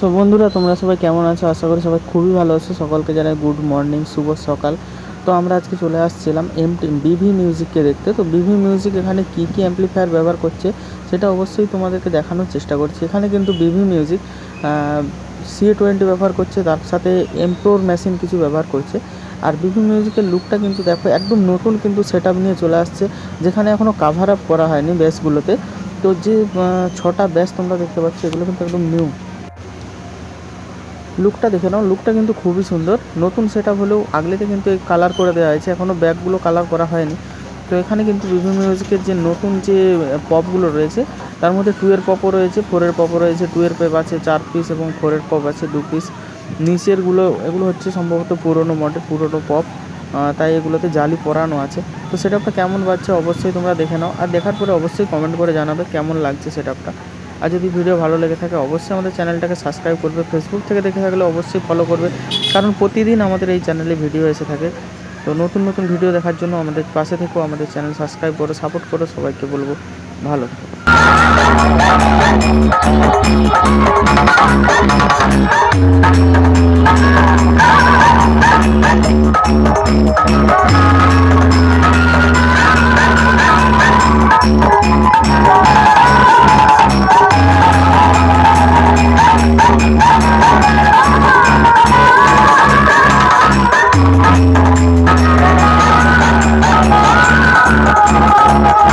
So বন্ধুরা, তোমরা সবাই কেমন আছো? আশা করি সবাই খুবই ভালো আছো। সকলকে জানাই গুড মর্নিং শুভ সকাল। তো আমরা আজকে চলে আসছিলাম এম টিম বিভি মিউজিককে দেখতে। তো বিভি মিউজিক এখানে কী কী অ্যাম্পলিফায়ার ব্যবহার করছে, সেটা অবশ্যই তোমাদেরকে দেখানোর চেষ্টা করছি। এখানে কিন্তু বিভি মিউজিক সি টোয়েন্টি ব্যবহার করছে, তার সাথে এমপ্রোর মেশিন কিছু ব্যবহার করছে। আর বিভি মিউজিকের লুকটা কিন্তু দেখো, একদম নতুন কিন্তু সেট নিয়ে চলে আসছে, যেখানে এখনও কাভার আপ করা হয়নি ব্যাসগুলোতে তো যে ছটা ব্যাস তোমরা দেখতে পাচ্ছ, এগুলো কিন্তু একদম নিউ লুকটা দেখে নাও। লুকটা কিন্তু খুবই সুন্দর। নতুন সেট হলেও আগলেতে কিন্তু এই কালার করে দেওয়া হয়েছে। এখনও ব্যাগগুলো কালার করা হয়নি। তো এখানে কিন্তু বিভিন্ন মিউজিকের যে নতুন যে পপগুলো রয়েছে, তার মধ্যে টু এর পপও রয়েছে ফোরের পপও রয়েছে টু এর পেপ আছে, চার পিস এবং ফোরের পপ আছে, দু পিস নিচেরগুলো, এগুলো হচ্ছে সম্ভবত পুরনো মডেল পুরনো পপ তাই এগুলোতে জালি পরানো আছে। তো সেটআপটা কেমন বাজছে অবশ্যই তোমরা দেখে নাও। আর দেখার পরে অবশ্যই কমেন্ট করে জানাবে কেমন লাগছে সেটআপটা আর যদি ভিডিও ভালো লেগে থাকে, অবশ্যই আমাদের চ্যানেলটাকে সাবস্ক্রাইব করবে। ফেসবুক থেকে দেখে থাকলে অবশ্যই ফলো করবে। কারণ প্রতিদিন আমাদের এই চ্যানেলে ভিডিও এসে থাকে। তো নতুন নতুন ভিডিও দেখার জন্য আমাদের পাশে থেকেও আমাদের চ্যানেল সাবস্ক্রাইব করো সাপোর্ট করো, সবাইকে বলব ভালো থেকো।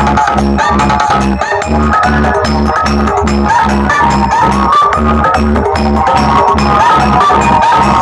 Thank you.